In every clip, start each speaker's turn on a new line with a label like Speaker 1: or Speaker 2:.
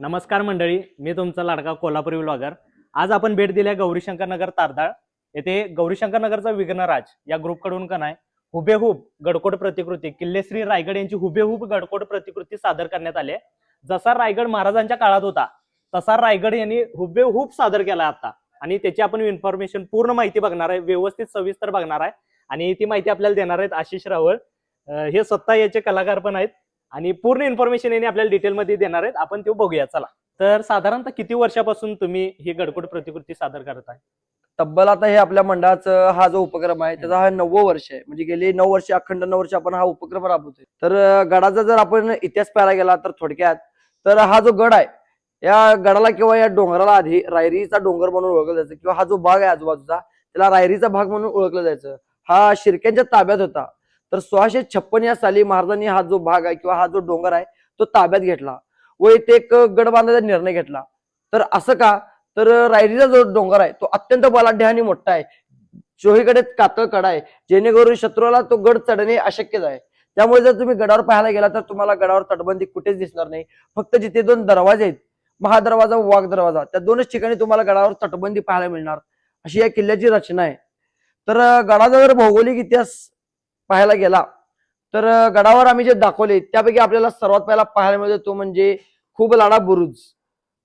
Speaker 1: नमस्कार मंडळी मी तुमचा लाडका कोल्हापुरी ब्लॉगर आज आपण भेट दिली आहे गौरीशंकर नगर तारदाळ. येथे गौरीशंकर नगरचा विघ्नराज या ग्रुपकडून का नाही हुबेहूब गडकोट प्रतिकृती किल्लेश्री रायगड यांची हुबेहूब गडकोट प्रतिकृती सादर करण्यात आली जसा रायगड महाराजांच्या काळात होता तसा रायगड यांनी हुबेहूब सादर केला आता. आणि त्याची आपण इन्फॉर्मेशन पूर्ण माहिती बघणार आहे व्यवस्थित सविस्तर बघणार आहे. आणि ती माहिती आपल्याला देणार आहेत आशिष रावळ. हे स्वतः याचे कलाकार पण आहेत. आणि पूर्ण इन्फॉर्मेशन यांनी आपल्याला डिटेलमध्ये देणार आहेत. आपण ते बघूया चला. तर साधारणतः किती वर्षापासून तुम्ही ही गडकोट प्रतिकृती सादर करत आहे?
Speaker 2: तब्बल आता हे आपल्या मंडळाचा हा जो उपक्रम आहे त्याचा हा नववं वर्ष आहे. म्हणजे गेली नऊ वर्ष अखंड नऊ वर्ष आपण हा उपक्रम राबवतोय. तर गडाचा जर आपण इतिहास पाहायला गेला तर थोडक्यात तर हा जो गड आहे या गडाला किंवा या डोंगराला आधी रायरीचा डोंगर म्हणून ओळखलं जायचं किंवा हा जो भाग आहे आजूबाजूचा त्याला रायरीचा भाग म्हणून ओळखलं जायचं. हा शिर्क्यांच्या ताब्यात होता. तर सोळाशे छप्पन या साली महाराजांनी हा जो भाग आहे किंवा हा जो डोंगर आहे तो ताब्यात घेतला व इथे एक गड बांधायचा निर्णय घेतला. तर असं का? तर रायरीचा जो डोंगर आहे तो अत्यंत बलाढ्य आणि मोठा आहे. चोहीकडे कातळ कडा आहे. जेणेकरून शत्रूला तो गड चढणे अशक्यच आहे. त्यामुळे जर तुम्ही गडावर पाहायला गेला तर तुम्हाला गडावर तटबंदी कुठेच दिसणार नाही. फक्त जिथे दोन दरवाजे आहेत महादरवाजा व वाघ दरवाजा त्या दोनच ठिकाणी तुम्हाला गडावर तटबंदी पाहायला मिळणार. अशी या किल्ल्याची रचना आहे. तर गडाचा जर भौगोलिक इतिहास पाहायला गेला. तर गडावर आम्ही जे दाखवले त्यापैकी आपल्याला सर्वात पहिला पाहायला मिळतो तो म्हणजे खूप लाडा बुरुज.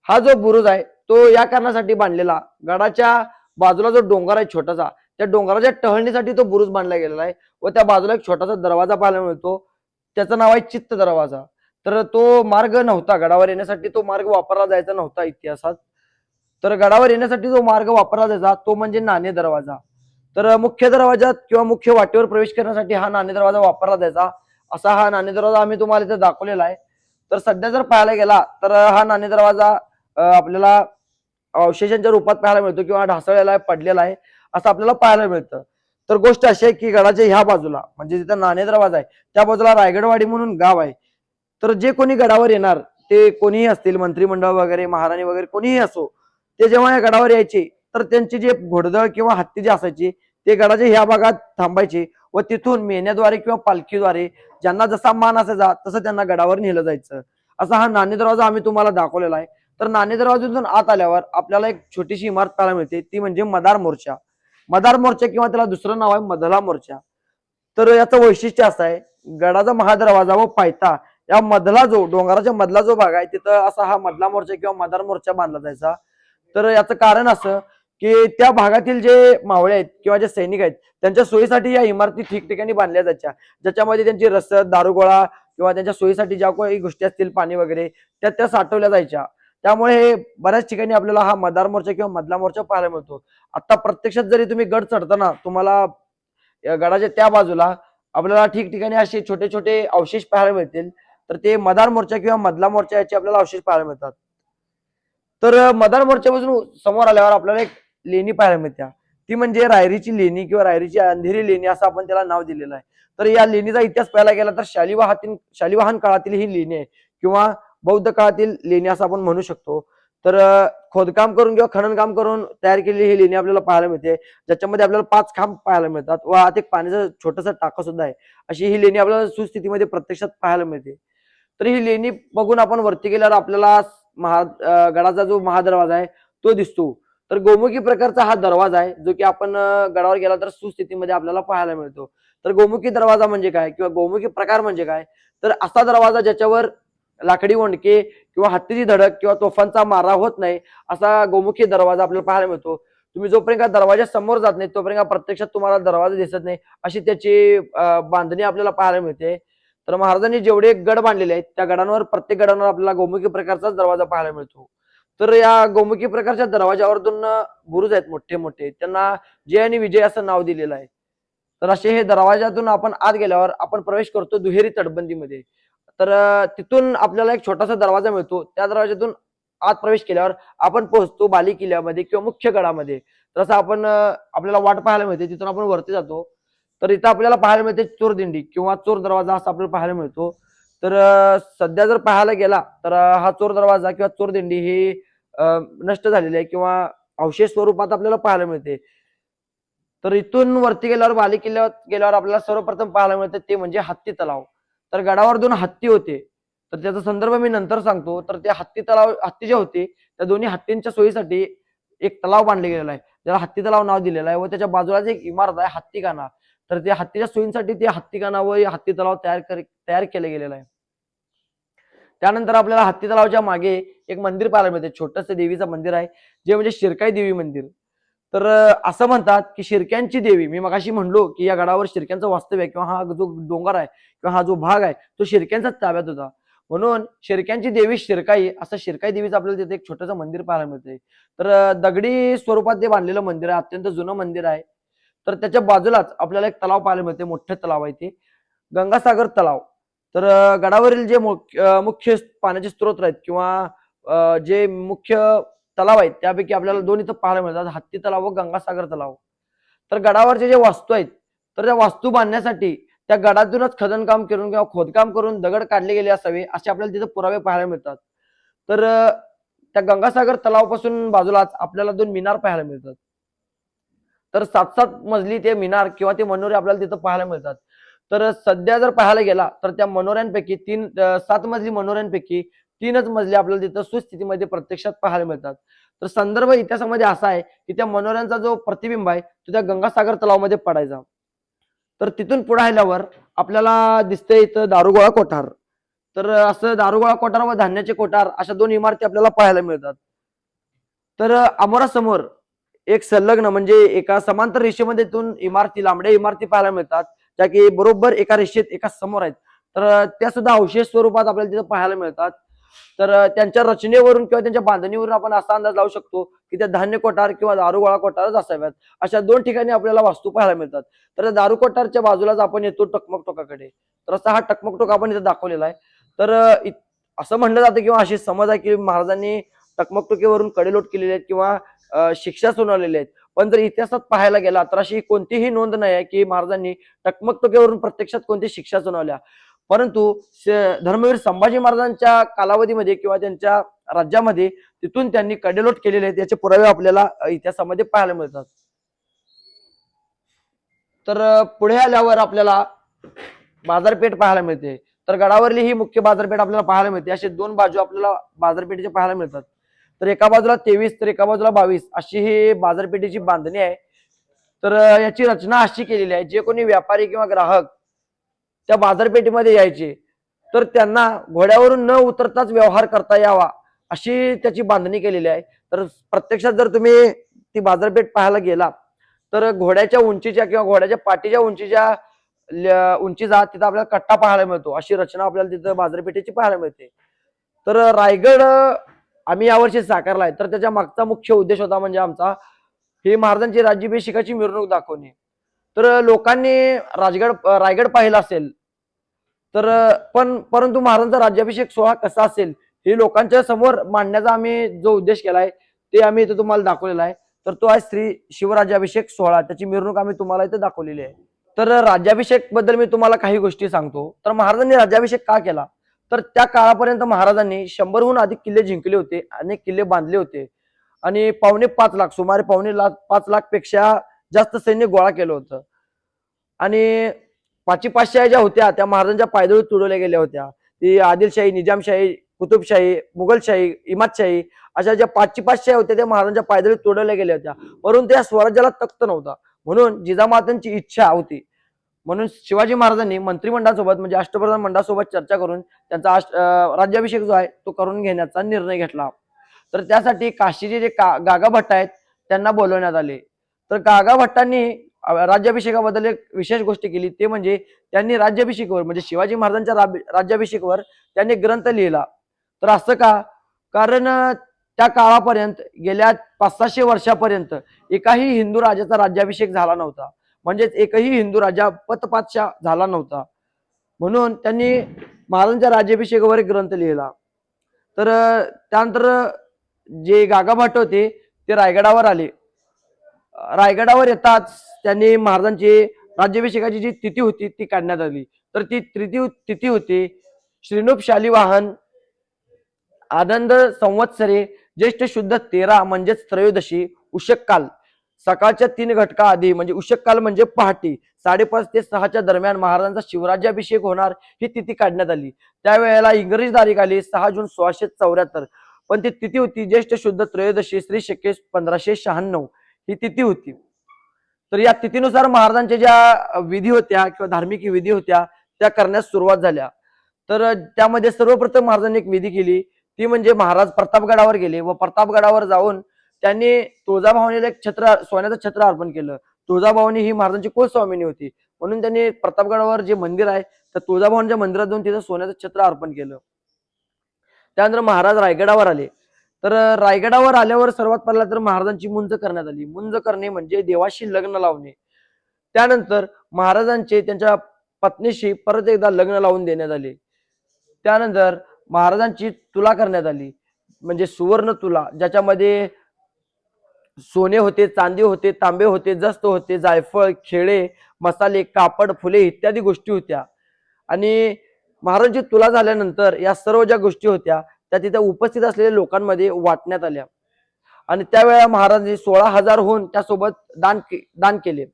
Speaker 2: हा जो बुरुज आहे तो या कारणासाठी बांधलेला. गडाच्या बाजूला जो डोंगर आहे छोटासा त्या डोंगराच्या टहळणीसाठी तो बुरुज बांधला गेलेला आहे व त्या बाजूला एक छोटासा दरवाजा पाहायला मिळतो. त्याचं नाव आहे चित्त दरवाजा. तर तो मार्ग नव्हता. गडावर येण्यासाठी तो मार्ग वापरला जायचा नव्हता इतिहासात. तर गडावर येण्यासाठी जो मार्ग वापरला जायचा तो म्हणजे नाणे दरवाजा. तर मुख्य दरवाजात किंवा मुख्य वाटेवर प्रवेश करण्यासाठी हा नाणे दरवाजा वापरला जायचा. असा हा नाणे दरवाजा आम्ही तुम्हाला इथे दाखवलेला आहे. तर सध्या जर पाहायला गेला तर हा नाणे दरवाजा आपल्याला अवशेषांच्या रूपात पाहायला मिळतो किंवा ढासळलेला आहे पडलेला आहे असं आपल्याला पाहायला मिळतं. तर गोष्ट अशी आहे की गडाच्या ह्या बाजूला म्हणजे जिथं नाणे दरवाजा आहे त्या बाजूला रायगडवाडी म्हणून गाव आहे. तर जे कोणी गडावर येणार ते कोणीही असतील मंत्रिमंडळ वगैरे महाराणी वगैरे कोणीही असो ते जेव्हा या गडावर यायचे तर त्यांची जे घोडदळ किंवा हत्ती जे असायची ते गडाच्या ह्या भागात थांबायचे व तिथून मेहण्याद्वारे किंवा पालखीद्वारे ज्यांना जसा मान असायचा तसं त्यांना गडावर नेलं जायचं. असा हा नाणे दरवाजा आम्ही तुम्हाला दाखवलेला आहे. तर नाणे दरवाजातून आत आल्यावर आपल्याला एक छोटीशी इमारत पाहायला मिळते. ती म्हणजे मदार मोर्चा. मदार मोर्चा किंवा त्याला दुसरं नाव आहे मधला मोर्चा. तर याचं वैशिष्ट्य असं आहे गडाचा महादरवाजा व पायथा या मधला जो डोंगराच्या मधला जो भाग आहे तिथं असा हा मधला मोर्चा किंवा मदार मोर्चा बांधला जायचा. तर याचं कारण असं की त्या भागातील जे मावळे आहेत किंवा जे सैनिक आहेत त्यांच्या सोयीसाठी या इमारती ठिकठिकाणी बांधल्या जायच्या. ज्याच्यामध्ये त्यांची रसद दारुगोळा किंवा त्यांच्या सोयीसाठी ज्या काही गोष्टी असतील पाणी वगैरे त्या त्या साठवल्या जायच्या. त्यामुळे हे बऱ्याच ठिकाणी आपल्याला हा मदार मोर्चा किंवा मधला मोर्चा पाहायला मिळतो. आता प्रत्यक्षात जरी तुम्ही गड चढताना तुम्हाला गडाच्या त्या बाजूला आपल्याला ठिकठिकाणी असे छोटे छोटे अवशेष पाहायला मिळतील तर ते मदार मोर्चा किंवा मधला मोर्चा याचे आपल्याला अवशेष पाहायला मिळतात. तर मदार मोर्चापासून समोर आल्यावर आपल्याला एक लेणी पाहायला मिळत्या. ती म्हणजे रायरीची लेणी किंवा रायरीची अंधेरी लेणी असं आपण त्याला नाव दिलेलं आहे. तर या लेणीचा इतिहास पाहायला गेला तर शालिवाहातील शालिवाहन काळातील ही लेणी आहे किंवा बौद्ध काळातील लेणी असं आपण म्हणू शकतो. तर खोदकाम करून किंवा खननकाम करून तयार केलेली ही लेणी आपल्याला पाहायला मिळते. ज्याच्यामध्ये आपल्याला पाच खांब पाहायला मिळतात व आत एक पाण्याचा छोटंसं टाका सुद्धा आहे. अशी ही लेणी आपल्याला सुस्थितीमध्ये प्रत्यक्षात पाहायला मिळते. तर ही लेणी बघून आपण वरती गेल्यावर आपल्याला महा गडाचा जो महादरवाजा आहे तो दिसतो. तर गोमुखी प्रकारचा हा दरवाजा आहे जो की आपण गडावर गेला तर सुस्थितीमध्ये आपल्याला पाहायला मिळतो. तर गोमुखी दरवाजा म्हणजे काय किंवा गोमुखी प्रकार म्हणजे काय? तर असा दरवाजा ज्याच्यावर लाकडी वंडके किंवा हत्तीची धडक किंवा तोफांचा मारा होत नाही असा गोमुखी दरवाजा आपल्याला पाहायला मिळतो. तुम्ही जोपर्यंत दरवाजा समोर जात नाही तोपर्यंत प्रत्यक्षात तुम्हाला दरवाजा दिसत नाही अशी त्याची बांधणी आपल्याला पाहायला मिळते. तर महाराजांनी जेवढे गड बांधलेले आहेत त्या गडांवर प्रत्येक गडांवर आपल्याला गोमुखी प्रकारचाच दरवाजा पाहायला मिळतो. तर या गोमुखी प्रकारच्या दरवाजावरतून बुरुज आहेत मोठे मोठे. त्यांना जय आणि विजय असं नाव दिलेलं आहे. तर असे हे दरवाजातून आपण आत गेल्यावर आपण प्रवेश करतो दुहेरी तटबंदीमध्ये. तर तिथून आपल्याला एक छोटासा दरवाजा मिळतो. त्या दरवाजातून आत प्रवेश केल्यावर आपण पोहोचतो बाली किल्ल्यामध्ये किंवा मुख्य गडामध्ये. तसं आपण आपल्याला वाट पाहायला मिळते. तिथून आपण वरती जातो. तर इथं आपल्याला पाहायला मिळते चोर दिंडी किंवा चोर दरवाजा असं आपल्याला पाहायला मिळतो. तर सध्या जर पाहायला गेला तर हा चोर दरवाजा किंवा चोर दिंडी ही नष्ट झालेली आहे किंवा अवशेष स्वरूपात आपल्याला पाहायला मिळते. तर इथून वरती गेल्यावर बाली किल्ल्यावर गेल्यावर आपल्याला सर्वप्रथम पाहायला मिळते ते म्हणजे हत्ती तलाव. तर गडावर दोन हत्ती होते. तर त्याचा संदर्भ मी नंतर सांगतो. तर ते हत्ती तलाव हत्ती जे होते त्या दोन्ही हत्तींच्या सोयीसाठी एक तलाव बांधले गेलेला आहे. ज्याला हत्ती तलाव नाव दिलेलं आहे व त्याच्या बाजूलाच एक इमारत आहे हत्तीखाना. तर त्या हत्तीच्या सोयींसाठी ते हत्तीखाना व हत्ती तलाव तयार कर तयार केले गेलेला आहे. त्यानंतर आपल्याला हत्ती तलावाच्या मागे एक मंदिर पाहायला मिळते. छोटंसं देवीचं मंदिर आहे. जे म्हणजे शिरकाई देवी मंदिर. तर असं म्हणतात की शिरक्यांची देवी मी मगाशी म्हणलो की या गडावर शिरक्यांचं वास्तव्य आहे किंवा हा जो डोंगर आहे किंवा हा जो भाग आहे तो शिरक्यांचाच ताब्यात होता. म्हणून शिरक्यांची देवी शिरकाई असं शिरकाई देवीचं आपल्याला तिथे एक छोटंसं मंदिर पाहायला मिळते. तर दगडी स्वरूपात ते बांधलेलं मंदिर आहे अत्यंत जुनं मंदिर आहे. तर त्याच्या बाजूलाच आपल्याला एक तलाव पाहायला मिळते. मोठं तलाव आहे ते. गंगासागर तलाव. तर गडावरील जे मुख्य मुख्य पाण्याचे स्रोत आहेत किंवा जे मुख्य तलाव आहेत त्यापैकी आपल्याला दोन इथं पाहायला मिळतात. हत्ती तलाव व गंगासागर तलाव. तर गडावरचे जे वास्तू आहेत तर त्या वास्तू बांधण्यासाठी त्या गडातूनच खदनकाम करून किंवा खोदकाम करून दगड काढले गेले असावे असे आपल्याला तिथे पुरावे पाहायला मिळतात. तर त्या गंगासागर तलावापासून बाजूलाच आपल्याला दोन मिनार पाहायला मिळतात. तर सात सात मजली ते मिनार किंवा ते मनोरे आपल्याला तिथं पाहायला मिळतात. तर सध्या जर पाहायला गेला तर त्या मनोऱ्यांपैकी तीन सात मजली मनोऱ्यांपैकी तीनच मजले आपल्याला तिथं सुस्थितीमध्ये प्रत्यक्षात पाहायला मिळतात. तर संदर्भ इतिहासामध्ये असा आहे की त्या मनोऱ्यांचा जो प्रतिबिंब आहे तो त्या गंगासागर तलावामध्ये पडायचा. तर तिथून पुढे आल्यावर आपल्याला दिसतंय इथं दारुगोळा कोठार. तर असं दारुगोळा कोठार व धान्याचे कोठार अशा दोन इमारती आपल्याला पाहायला मिळतात. तर अमोरासमोर एक संलग्न म्हणजे एका समांतर रेषेमध्ये दोन इमारती लांबड्या इमारती पाहायला मिळतात. ज्या की बरोबर एका रेषेत एका समोर आहेत. तर त्या सुद्धा अवशेष स्वरूपात आपल्याला तिथं पाहायला मिळतात. तर त्यांच्या रचनेवरून किंवा त्यांच्या बांधणीवरून आपण असा अंदाज लावू शकतो की त्या धान्य कोठार किंवा दारुगोळा कोठारच असाव्यात. अशा दोन ठिकाणी आपल्याला वास्तू पाहायला मिळतात. तर दारू कोठारच्या बाजूलाच आपण येतो टकमक टोकाकडे तर असा हा टकमक टोक आपण इथे दाखवलेला आहे. तर असं म्हणलं जातं किंवा अशी समज आहे की महाराजांनी टकमक टोकेवरून कडेलोट केलेले आहेत किंवा शिक्षा सुनावलेल्या आहेत. पण जर इतिहासात पाहायला गेला तर अशी कोणतीही नोंद नाही आहे की महाराजांनी टकमकटोकेवरून प्रत्यक्षात कोणती शिक्षा सुनावल्या. परंतु धर्मवीर संभाजी महाराजांच्या कालावधीमध्ये किंवा त्यांच्या राज्यामध्ये तिथून त्यांनी कडेलोट केलेले आहेत याचे पुरावे आपल्याला इतिहासामध्ये पाहायला मिळतात. तर पुढे आल्यावर आपल्याला बाजारपेठ पाहायला मिळते. तर गडावरली ही मुख्य बाजारपेठ आपल्याला पाहायला मिळते. असे दोन बाजू आपल्याला बाजारपेठेचे पाहायला मिळतात. तर एका बाजूला तेवीस तर एका बाजूला बावीस अशी ही बाजारपेठेची बांधणी आहे. तर याची रचना अशी केलेली आहे जे कोणी व्यापारी किंवा ग्राहक त्या बाजारपेठेमध्ये यायचे तर त्यांना घोड्यावरून न उतरताच व्यवहार करता यावा अशी त्याची बांधणी केलेली आहे. तर प्रत्यक्षात जर तुम्ही ती बाजारपेठ पाहायला गेला तर घोड्याच्या उंचीच्या किंवा घोड्याच्या पाठीच्या उंचीच्या उंची जात तिथं आपल्याला कट्टा पाहायला मिळतो अशी रचना आपल्याला तिथं बाजारपेठेची पाहायला मिळते. तर रायगड आम्ही यावर्षी साकारलाय तर त्याच्या मागचा मुख्य उद्देश होता म्हणजे आमचा हे महाराजांची राज्याभिषेकाची मिरवणूक दाखवणे. तर लोकांनी राजगड रायगड पाहिला असेल तर पण परंतु महाराजांचा राज्याभिषेक सोहळा कसा असेल हे लोकांच्या समोर मांडण्याचा आम्ही जो उद्देश केलाय ते आम्ही इथे तुम्हाला दाखवलेला आहे. तर तो आहे श्री शिवराज्याभिषेक सोहळा. त्याची मिरवणूक आम्ही तुम्हाला इथे दाखवलेली आहे. तर राज्याभिषेकबद्दल मी तुम्हाला काही गोष्टी सांगतो. तर महाराजांनी राज्याभिषेक का केला? तर त्या काळापर्यंत महाराजांनी शंभरहून अधिक किल्ले जिंकले होते अनेक किल्ले बांधले होते. आणि पावणे पाच लाख सुमारे पावणे लाख पाच लाखपेक्षा जास्त सैन्य गोळा केलं होतं. आणि पाची पाचशाही ज्या होत्या त्या महाराजांच्या पायदळी तुडवल्या गेल्या होत्या. ती आदिलशाही निजामशाही कुतुबशाही मुघलशाही इमादशाही अशा ज्या पाचशे पाचशे होत्या त्या महाराजांच्या पायदळी तोडवल्या गेल्या होत्या. परंतु त्या स्वराज्याला तख्त नव्हता. म्हणून जिजामातांची इच्छा होती. म्हणून शिवाजी महाराजांनी मंत्रिमंडळासोबत म्हणजे अष्टप्रधान मंडळासोबत चर्चा करून त्यांचा राज्याभिषेक जो आहे तो करून घेण्याचा निर्णय घेतला. तर त्यासाठी काशीचे जे का गागा भट्ट आहेत त्यांना बोलवण्यात आले. तर गागा भट्टांनी राज्याभिषेकाबद्दल एक विशेष गोष्ट केली ते म्हणजे त्यांनी राज्याभिषेकावर म्हणजे शिवाजी महाराजांच्या राज्याभिषेकावर त्यांनी ग्रंथ लिहिला. तर असं का? कारण त्या काळापर्यंत गेल्या पाच सहाशे वर्षापर्यंत एकाही हिंदू राजाचा राज्याभिषेक झाला नव्हता. म्हणजेच एकही हिंदू राजा पतपातशा झाला नव्हता. म्हणून त्यांनी महाराजांच्या राज्याभिषेकावर एक ग्रंथ लिहिला. तर त्यानंतर जे गागा होते ते रायगडावर आले. रायगडावर येताच त्यांनी महाराजांची राज्याभिषेकाची जी तिथी होती ती काढण्यात आली. तर ती तृतीय तिथी होती श्रीनुप शालिवाहन आनंद संवत्सरे ज्येष्ठ शुद्ध तेरा म्हणजेच त्रयोदशी उषक काल. सकाळच्या तीन घटका आधी म्हणजे उशककाल म्हणजे पहाटे साडेपाच ते सहाच्या दरम्यान महाराजांचा शिवराज्याभिषेक होणार ही तिथी काढण्यात आली. त्यावेळेला इंग्रजी तारीख आली सहा जून सोळाशे चौऱ्याहत्तर. पण ती तिथी होती ज्येष्ठ शुद्ध त्रयोदशी श्री शके पंधराशे शहाण्णव. ही तिथी होती. तर या तिथीनुसार महाराजांच्या ज्या विधी होत्या किंवा धार्मिक विधी होत्या त्या करण्यास सुरुवात झाल्या. तर त्यामध्ये सर्वप्रथम महाराजांनी एक विधी केली. ती म्हणजे महाराज प्रतापगडावर गेले व प्रतापगडावर जाऊन त्यांनी तुळजाभवानीला एक छत्र सोन्याचं छत्र अर्पण केलं. तुळजाभवानी ही महाराजांची कुलस्वामिनी होती. म्हणून त्यांनी प्रतापगडावर जे मंदिर आहे तर तुळजाभवानीच्या मंदिरात जाऊन तिथं सोन्याचं छत्र अर्पण केलं. त्यानंतर महाराज रायगडावर आले. तर रायगडावर आल्यावर सर्वात पहिला तर महाराजांची मुंज करण्यात आली. मुंज करणे म्हणजे देवाशी लग्न लावणे. त्यानंतर महाराजांचे त्यांच्या पत्नीशी परत एकदा लग्न लावून देण्यात आले. त्यानंतर महाराजांची तुला करण्यात आली. म्हणजे सुवर्ण तुला ज्याच्यामध्ये सोने होते चांदी होते तांबे होते जस्त होते जायफळ खेळे मसाले कापड फुले इत्यादी गोष्टी होत्या. आणि महाराजांची तुला झाल्यानंतर या सर्व ज्या गोष्टी होत्या त्या तिथे उपस्थित असलेल्या लोकांमध्ये वाटण्यात आल्या. आणि त्यावेळेला महाराजांनी सोळा हजार होऊन त्यासोबत दान के- दान केले.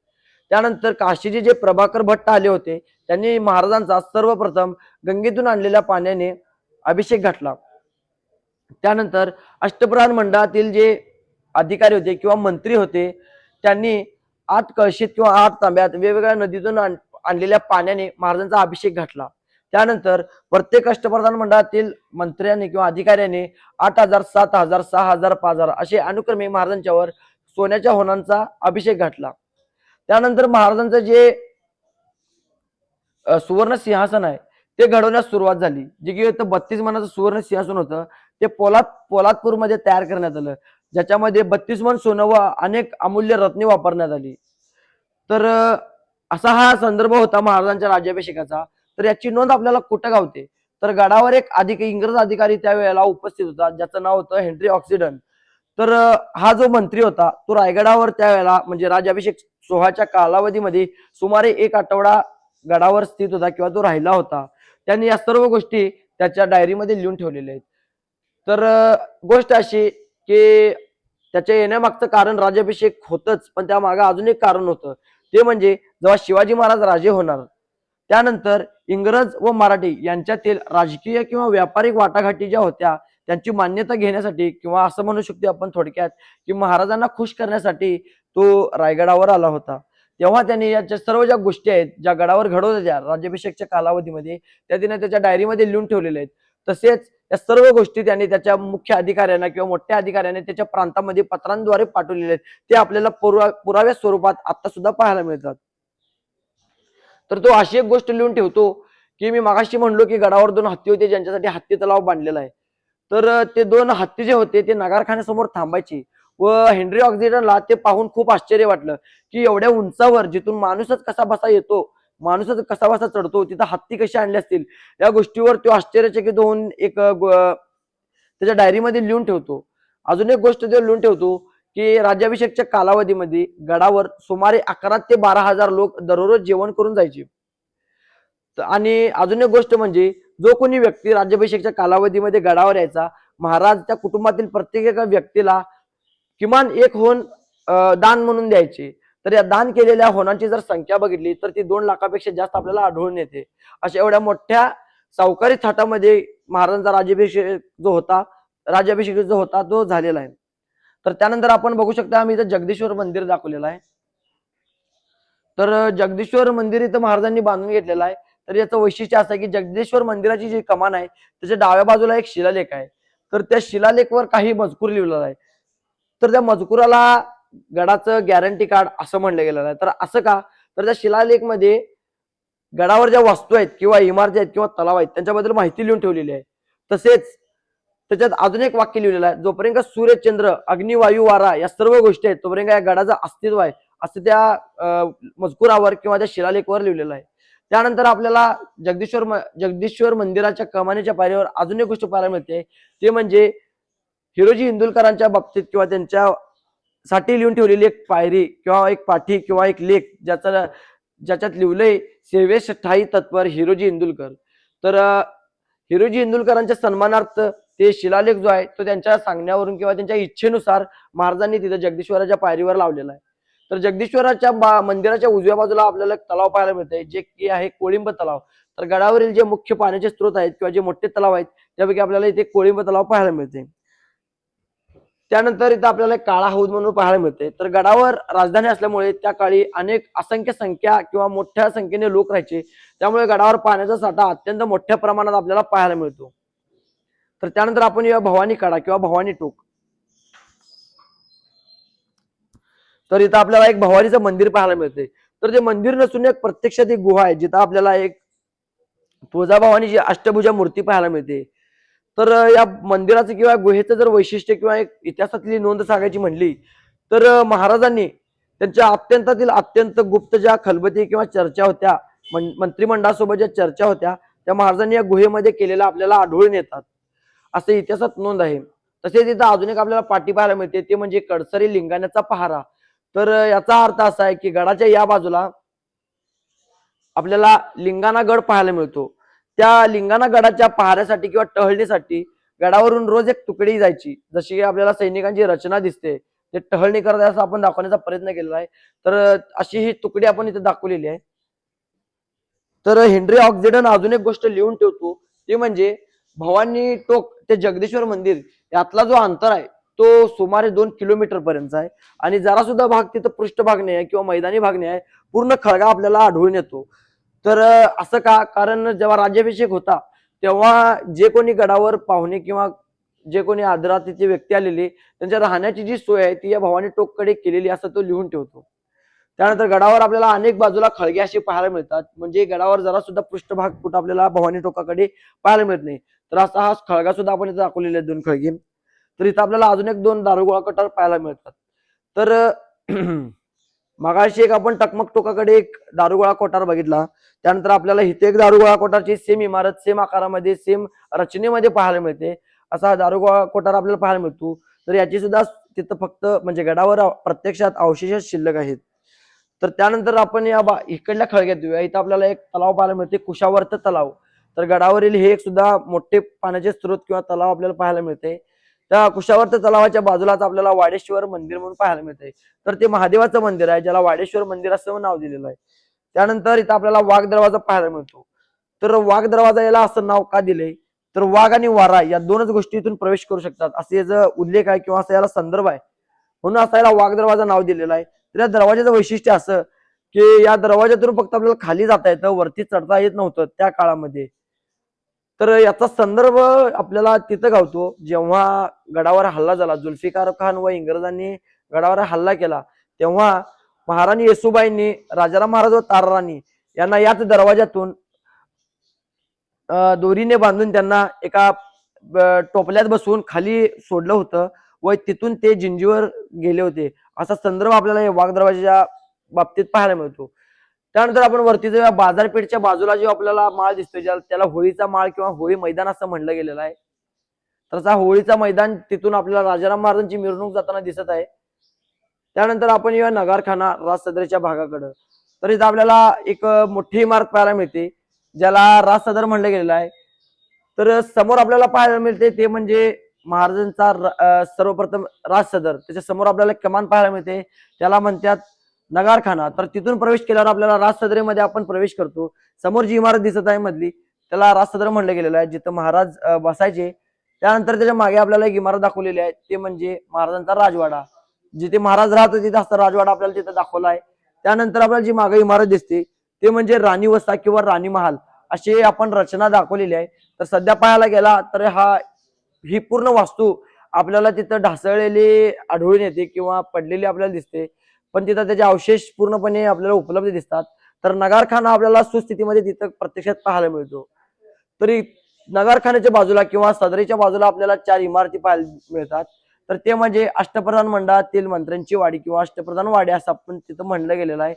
Speaker 2: त्यानंतर काशीचे जे प्रभाकर भट्ट आले होते त्यांनी महाराजांचा सर्वप्रथम गंगेतून आणलेल्या पाण्याने अभिषेक घातला. त्यानंतर अष्टप्राण मंडळातील जे अधिकारी होते किंवा मंत्री होते त्यांनी आठ कळशीत किंवा आठ तांब्यात वेगवेगळ्या नदीतून आणलेल्या पाण्याने महाराजांचा अभिषेक घातला. त्यानंतर प्रत्येक अष्टप्रधान मंडळातील मंत्र्यांनी किंवा अधिकाऱ्याने आठ हजार सात हजार सहा हजार पाच हजार असे अनुक्रमे महाराजांच्यावर सोन्याच्या होनांचा अभिषेक घातला. त्यानंतर महाराजांचं जे सुवर्ण सिंहासन आहे ते घडवण्यास सुरुवात झाली. जे की बत्तीस मनाचं सुवर्ण सिंहासन होतं ते पोलाद पोलादपूरमध्ये तयार करण्यात आलं. ज्याच्यामध्ये बत्तीस मन सोनं व अनेक अमूल्य रत्ने वापरण्यात आली. तर असा हा संदर्भ होता महाराजांच्या राज्याभिषेकाचा. तर याची नोंद आपल्याला कुठं गावते? तर गडावर एक अधिक इंग्रज अधिकारी त्यावेळेला उपस्थित होता ज्याचं नाव होतं हेनरी ऑक्सिडन. तर हा जो मंत्री होता तो रायगडावर त्यावेळेला म्हणजे राज्याभिषेक सोहळ्याच्या कालावधीमध्ये सुमारे एक आठवडा गडावर स्थित होता किंवा तो राहिला होता. त्यांनी या सर्व गोष्टी त्याच्या डायरीमध्ये लिहून ठेवलेल्या आहेत. तर गोष्ट अशी की त्याच्या येण्यामागचं कारण राज्याभिषेक होतच पण त्या मागे अजून एक कारण होतं. ते म्हणजे जेव्हा शिवाजी महाराज राजे होणार त्यानंतर इंग्रज व मराठी यांच्यातील राजकीय किंवा व्यापारिक वाटाघाटी ज्या होत्या त्यांची मान्यता घेण्यासाठी किंवा असं म्हणू शकतो आपण थोडक्यात की महाराजांना खुश करण्यासाठी तो रायगडावर आला होता. तेव्हा त्यांनी याच्या सर्व ज्या गोष्टी आहेत ज्या गडावर घडवत होत्या राज्याभिषेकच्या कालावधीमध्ये त्या तिने त्याच्या डायरीमध्ये लिहून ठेवलेल्या आहेत. तसेच या सर्व गोष्टी त्यांनी त्याच्या मुख्य अधिकाऱ्यांना किंवा मोठ्या अधिकाऱ्यांना त्याच्या प्रांतामध्ये पत्रांद्वारे पाठवलेले आहेत. ते आपल्याला पुरा पुराव्या स्वरूपात आता सुद्धा पाहायला मिळतात. तर तो अशी एक गोष्ट लिहून ठेवतो की मी मागाशी म्हणलो की गडावर दोन हत्ती होते ज्यांच्यासाठी हत्ती तलाव बांधलेला आहे. तर ते दोन हत्ती जे होते ते नगारखान्यासमोर थांबायचे व हेनरी ऑक्सिजनला ते पाहून खूप आश्चर्य वाटलं की एवढ्या उंचावर जिथून माणूसच कसा बसा येतो माणूसच कसा बसा चढतो तिथं हत्ती कशी आणले असतील? या गोष्टीवर तो आश्चर्यचकित होऊन एक त्याच्या डायरीमध्ये लिहून ठेवतो. अजून एक गोष्ट तो लिहून ठेवतो की राज्याभिषेकच्या कालावधीमध्ये गडावर सुमारे अकरा ते बारा हजार लोक दररोज जेवण करून जायचे. आणि अजून एक गोष्ट म्हणजे जो कोणी व्यक्ती राज्याभिषेकच्या कालावधीमध्ये गडावर यायचा महाराज त्या कुटुंबातील प्रत्येक एका व्यक्तीला किमान एक होऊन दान म्हणून द्यायचे. तर या दान केलेल्या होनांची जर संख्या बघितली तर ती दोन लाखापेक्षा जास्त आपल्याला आढळून येते. अशा एवढ्या मोठ्या सावकारी थाटामध्ये महाराजांचा राज्याभिषेक जो होता राज्याभिषेक जो होता तो झालेला आहे. तर त्यानंतर आपण बघू शकता आम्ही इथं जगदीश्वर मंदिर दाखवलेलं आहे. तर जगदीश्वर मंदिर इथं महाराजांनी बांधून घेतलेलं आहे. तर याचं वैशिष्ट्य असं आहे की जगदीश्वर मंदिराची जी कमान आहे त्याच्या डाव्या बाजूला एक शिलालेख आहे. तर त्या शिलालेखवर काही मजकूर लिहिलेला आहे. तर त्या मजकुराला गडाचं गॅरंटी कार्ड असं म्हणलं गेलेलं आहे. तर असं का? तर त्या शिलालेखमध्ये गडावर ज्या वस्तू आहेत किंवा इमारती आहेत किंवा तलाव आहेत त्यांच्याबद्दल माहिती लिहून ठेवलेली आहे. तसेच त्याच्यात अजून एक वाक्य लिहिलेलं आहे. जोपर्यंत सूर्य चंद्र वायू वारा या सर्व गोष्टी आहेत तोपर्यंत या गडाचं अस्तित्व आहे. असं त्या मजकुरावर किंवा त्या शिलालेखवर लिहिलेलं आहे. त्यानंतर आपल्याला जगदीश्वर जगदीश्वर मंदिराच्या कमानीच्या पायरीवर अजून एक गोष्ट पाहायला मिळते. ते म्हणजे हिरोजी इंदुलकरांच्या बाबतीत किंवा त्यांच्या साठी लिहून ठेवलेली एक पायरी किंवा एक पाठी किंवा एक लेख ज्याचा ज्याच्यात लिहिलंय सेवेश ठाई तत्पर हिरोजी इंदुलकर. तर हिरोजी इंदुलकरांच्या सन्मानार्थ ते शिलालेख जो आहे तो त्यांच्या सांगण्यावरून किंवा त्यांच्या इच्छेनुसार महाराजांनी तिथं जगदीश्वराच्या पायरीवर लावलेला आहे. तर जगदीश्वराच्या मंदिराच्या उजव्या बाजूला आपल्याला एक तलाव पाहायला मिळतंय जे की आहे कोळिंब तलाव. तर गडावरील जे मुख्य पाण्याचे स्रोत आहेत किंवा जे मोठे तलाव आहेत त्यापैकी आपल्याला इथे कोळिंब तलाव पाहायला मिळते त्यानंतर इथं आपल्याला एक काळा हौद म्हणून पाहायला मिळते. तर गडावर राजधानी असल्यामुळे त्या काळी अनेक असंख्य संख्या किंवा मोठ्या संख्येने लोक राहायचे. त्यामुळे गडावर पाण्याचा साठा अत्यंत मोठ्या प्रमाणात आपल्याला पाहायला मिळतो. तर त्यानंतर आपण या भवानी कडा किंवा भवानी टोक. तर इथं आपल्याला एक भवानीचं मंदिर पाहायला मिळते. तर ते मंदिर नसून एक प्रत्यक्षात एक गुहा आहे. जिथं आपल्याला एक तुळजाभवानीची अष्टभुजा मूर्ती पाहायला मिळते. तर या मंदिराचं किंवा गुहेचं जर वैशिष्ट्य किंवा एक इतिहासातली नोंद सांगायची म्हणली तर महाराजांनी त्यांच्या अत्यंतातील अत्यंत गुप्त ज्या खलबती किंवा चर्चा होत्या मंत्रिमंडळासोबत ज्या चर्चा होत्या त्या महाराजांनी या गुहेमध्ये केलेल्या आपल्याला आढळून येतात. असे इतिहासात नोंद आहे. तसेच इथं अजून एक आपल्याला पाठी पाहायला मिळते ते म्हणजे कडसरी लिंगाण्याचा पहारा. तर याचा अर्थ असा आहे की गडाच्या या बाजूला आपल्याला लिंगाणा गड पाहायला मिळतो. त्या लिंगाणा गडाच्या पहाऱ्यासाठी किंवा टहळणीसाठी गडावरून रोज एक तुकडी जायची. जशी आपल्याला सैनिकांची रचना दिसते. ते टहळणी करत आहे असं आपण दाखवण्याचा प्रयत्न केलेला आहे. तर अशी ही तुकडी आपण इथे दाखवलेली आहे. तर हेनरी ऑक्झिडन अजून एक गोष्ट लिहून ठेवतो. ते म्हणजे भवानी टोक ते जगदीश्वर मंदिर यातला जो अंतर आहे तो सुमारे दोन किलोमीटर पर्यंतचा आहे. आणि जरा सुद्धा भाग तिथं पृष्ठभाग नाही आहे किंवा मैदानी भाग नाही आहे. पूर्ण खळगा आपल्याला आढळून येतो. तर असं का? कारण जेव्हा राज्याभिषेक होता तेव्हा जे कोणी गडावर पाहुणे किंवा जे कोणी आदरातिथी व्यक्ती आलेली त्यांच्या राहण्याची जी सोय आहे ती या भवानी टोककडे केलेली असं तो लिहून ठेवतो. त्यानंतर गडावर आपल्याला अनेक बाजूला खळगे असे पाहायला मिळतात. म्हणजे गडावर जरा सुद्धा पृष्ठभाग कुठं आपल्याला भवानी टोकाकडे पाहायला मिळत नाही. तर असा हा खळगा सुद्धा आपण इथे दाखवलेला दोन खळगे. तर इथं आपल्याला अजून एक दोन दारुगोळा कटार पाहायला मिळतात. तर मगाशी एक आपण टकमक टोकाकडे एक दारुगोळा कोठार बघितला. त्यानंतर आपल्याला इथे एक दारुगोळा कोठारची सेम इमारत सेम आकारामध्ये सेम रचनेमध्ये पाहायला मिळते. असा हा दारुगोळा कोठार आपल्याला पाहायला मिळतो. तर याची सुद्धा तिथं फक्त म्हणजे गडावर प्रत्यक्षात अवशेषच शिल्लक आहेत. तर त्यानंतर आपण या बा इकडल्या खळग्यात येऊया. इथं आपल्याला एक तलाव पाहायला मिळते कुशावर्त तलाव. तर गडावरील हे एक सुद्धा मोठे पाण्याचे स्रोत किंवा तलाव आपल्याला पाहायला मिळते. त्या कुशावर्त तलावाच्या बाजूलाच आपल्याला वाडेश्वर मंदिर म्हणून पाहायला मिळते तर ते महादेवाचं मंदिर आहे ज्याला वाडेश्वर मंदिर असं नाव दिलेलं आहे. त्यानंतर इथं आपल्याला वाघ दरवाजा पाहायला मिळतो. तर वाघ दरवाजा याला असं नाव का दिले तर वाघ आणि वारा या दोनच गोष्टी इथून प्रवेश करू शकतात. असे याचा उल्लेख आहे किंवा असा याला संदर्भ आहे. म्हणून असं याला वाघ दरवाजा नाव दिलेलं आहे. तर या दरवाजाचं वैशिष्ट्य असं की या दरवाजातून फक्त आपल्याला खाली जाता येतं वरती चढता येत नव्हतं त्या काळामध्ये. तर याचा संदर्भ आपल्याला तिथं गावतो जेव्हा गडावर हल्ला झाला जुल्फिकार खान व इंग्रजांनी गडावर हल्ला केला तेव्हा महाराणी येसुबाईंनी राजाराम महाराज व ताराराणी यांना याच दरवाजातून दोरीने बांधून त्यांना एका टोपल्यात बसवून खाली सोडलं होतं व तिथून ते जिंजीवर गेले होते. असा संदर्भ आपल्याला या वाघ दरवाजाच्या बाबतीत पाहायला मिळतो. त्यानंतर आपण वरती जेव्हा बाजारपेठच्या बाजूला जो आपल्याला माळ दिसतोय ज्या त्याला होळीचा माळ किंवा होळी मैदान असं म्हणलं गेलेलं आहे. तर होळीचा मैदान तिथून आपल्याला राजाराम महाराजांची मिरवणूक जाताना दिसत आहे. त्यानंतर आपण येऊया नगारखाना राज सदरेच्या भागाकडं. तर इथं आपल्याला एक मोठी इमारत पाहायला मिळते ज्याला राज सदर म्हणलं गेलेलं आहे. तर समोर आपल्याला पाहायला मिळते ते म्हणजे महाराजांचा सर्वप्रथम राज सदर. त्याच्यासमोर आपल्याला कमान पाहायला मिळते. त्याला म्हणतात नगारखाना. तर तिथून प्रवेश केल्यावर आपल्याला राज सदरेमध्ये आपण प्रवेश करतो. समोर जी इमारत दिसत आहे मधली त्याला राज सदर म्हणलं गेलेलं आहे जिथं महाराज बसायचे. त्यानंतर त्याच्यामागे आपल्याला एक इमारत दाखवलेली आहे ते म्हणजे महाराजांचा राजवाडा. जिथे महाराज राहत होते तिथे असं राजवाडा आपल्याला तिथं दाखवला आहे. त्यानंतर आपल्याला जी मागे इमारत दिसते ते म्हणजे राणी वस्ता किंवा राणी महाल अशी आपण रचना दाखवलेली आहे. तर सध्या पाहायला गेला तर हा ही पूर्ण वास्तू आपल्याला तिथं ढासळलेली आढळून येते किंवा पडलेली आपल्याला दिसते. पण तिथं त्याचे अवशेष पूर्णपणे आपल्याला उपलब्ध दिसतात. तर नगारखाना आपल्याला सुस्थितीमध्ये तिथं प्रत्यक्षात पाहायला मिळतो. तरी नगारखान्याच्या बाजूला किंवा सदरीच्या बाजूला आपल्याला चार इमारती पाहायला मिळतात. तर ते म्हणजे अष्टप्रधान मंडळातील मंत्र्यांची वाडी किंवा अष्टप्रधान वाडी असं आपण तिथं म्हणलं गेलेलं आहे.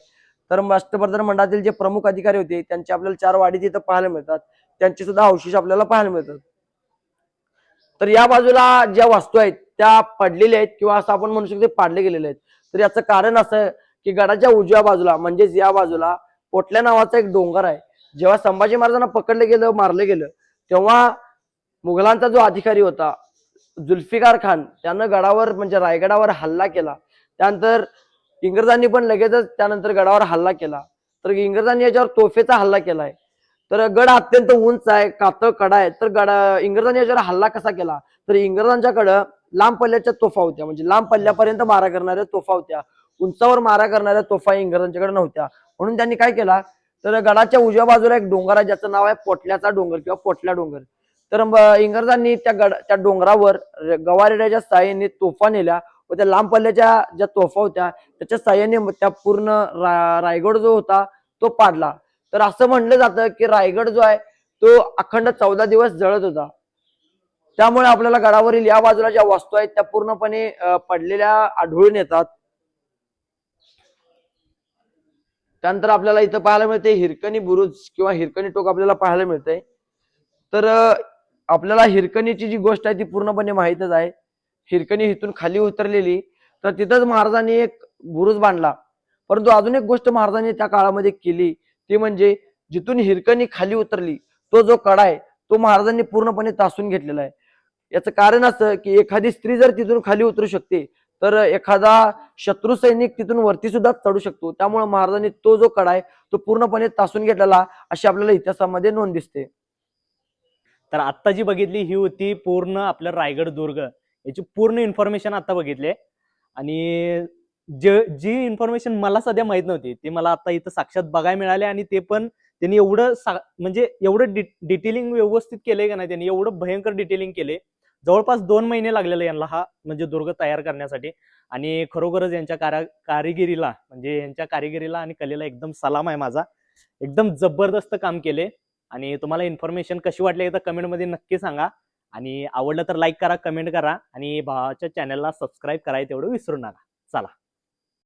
Speaker 2: तर मग अष्टप्रधान मंडळातील जे प्रमुख अधिकारी होते त्यांचे आपल्याला चार वाडी तिथं पाहायला मिळतात. त्यांचे सुद्धा अवशेष आपल्याला पाहायला मिळतात. तर या बाजूला ज्या वास्तू आहेत त्या पडलेल्या आहेत किंवा असं आपण म्हणू शकतो पाडले गेलेले आहेत. तर याचं कारण असं की गडाच्या उजव्या बाजूला म्हणजेच या बाजूला पोटल्या नावाचा एक डोंगर आहे. जेव्हा संभाजी महाराजांना पकडलं गेलं मारलं गेलं तेव्हा मुघलांचा जो अधिकारी होता जुल्फिकार खान त्यानं गडावर म्हणजे रायगडावर हल्ला केला. त्यानंतर इंग्रजांनी पण लगेचच त्यानंतर गडावर हल्ला केला. तर इंग्रजांनी याच्यावर तोफेचा हल्ला केलाय. तर गड अत्यंत उंच आहे कातळ कडा आहे तर गडा इंग्रजांनी याच्यावर हल्ला कसा केला? तर इंग्रजांच्याकडं लांब पल्ल्याच्या तोफा होत्या. म्हणजे लांब पल्ल्यापर्यंत मारा करणाऱ्या तोफा होत्या. उंचावर मारा करणाऱ्या तोफा इंग्रजांच्याकडे नव्हत्या. म्हणून त्यांनी काय केला? तर गडाच्या उजव्या बाजूला एक डोंगर आहे ज्याचं नाव आहे पोटल्याचा डोंगर किंवा पोटल्या डोंगर. तर इंग्रजांनी त्या गड त्या डोंगरावर गवारेड्याच्या साह्याने तोफा नेल्या व त्या लांब पल्ल्याच्या ज्या तोफा होत्या त्याच्या साह्याने त्या पूर्ण रा- रायगड जो होता तो पाडला. तर असं म्हणलं जातं की रायगड जो आहे तो अखंड चौदा दिवस जळत होता. त्यामुळे आपल्याला गडावरील या बाजूला ज्या वस्तू आहेत त्या पूर्णपणे पडलेल्या आढळून येतात. त्यानंतर आपल्याला इथं पाहायला मिळते हिरकणी बुरुज किंवा हिरकणी टोक आपल्याला पाहायला मिळते तर आपल्याला हिरकणीची जी गोष्ट आहे ती पूर्णपणे माहीतच आहे. हिरकणी इथून खाली उतरलेली तर तिथंच महाराजांनी एक बुरुज बांधला. परंतु अजून एक गोष्ट महाराजांनी त्या काळामध्ये केली ती म्हणजे जिथून हिरकणी खाली उतरली तो जो कडा आहे तो महाराजांनी पूर्णपणे तासून घेतलेला आहे. याचं कारण असं की एखादी स्त्री जर तिथून खाली उतरू शकते तर एखादा शत्रू सैनिक तिथून वरती सुद्धा चढू शकतो. त्यामुळे महाराजांनी तो जो कडा आहे तो पूर्णपणे तासून घेतलेला अशी आपल्याला इतिहासामध्ये नोंद दिसते.
Speaker 1: तर आत्ता जी बघितली ही होती पूर्ण आपलं रायगड दुर्ग. याची पूर्ण इन्फॉर्मेशन आता बघितली. आणि जे जी इन्फॉर्मेशन मला सध्या माहीत नव्हती ती मला आता इथं साक्षात बघायला मिळाले आणि ते पण त्यांनी एवढं सा- म्हणजे एवढं डिटेलिंग व्यवस्थित केलंय का नाही त्यांनी एवढं भयंकर डिटेलिंग केले जवळपास दोन महिने लागलेले यांना हा म्हणजे दुर्ग तयार करण्यासाठी. आणि खरोखरच यांच्या कारा कारिगिरीला म्हणजे यांच्या कारिगिरीला आणि कलेला एकदम सलाम आहे माझा. एकदम जबरदस्त काम केले. आणि तुम्हाला इन्फॉर्मेशन कशी वाटली तर कमेंटमध्ये नक्की सांगा. आणि आवडलं तर लाईक करा कमेंट करा. आणि भावाच्या चॅनलला सबस्क्राईब करायला तेवढं विसरू नका. चला.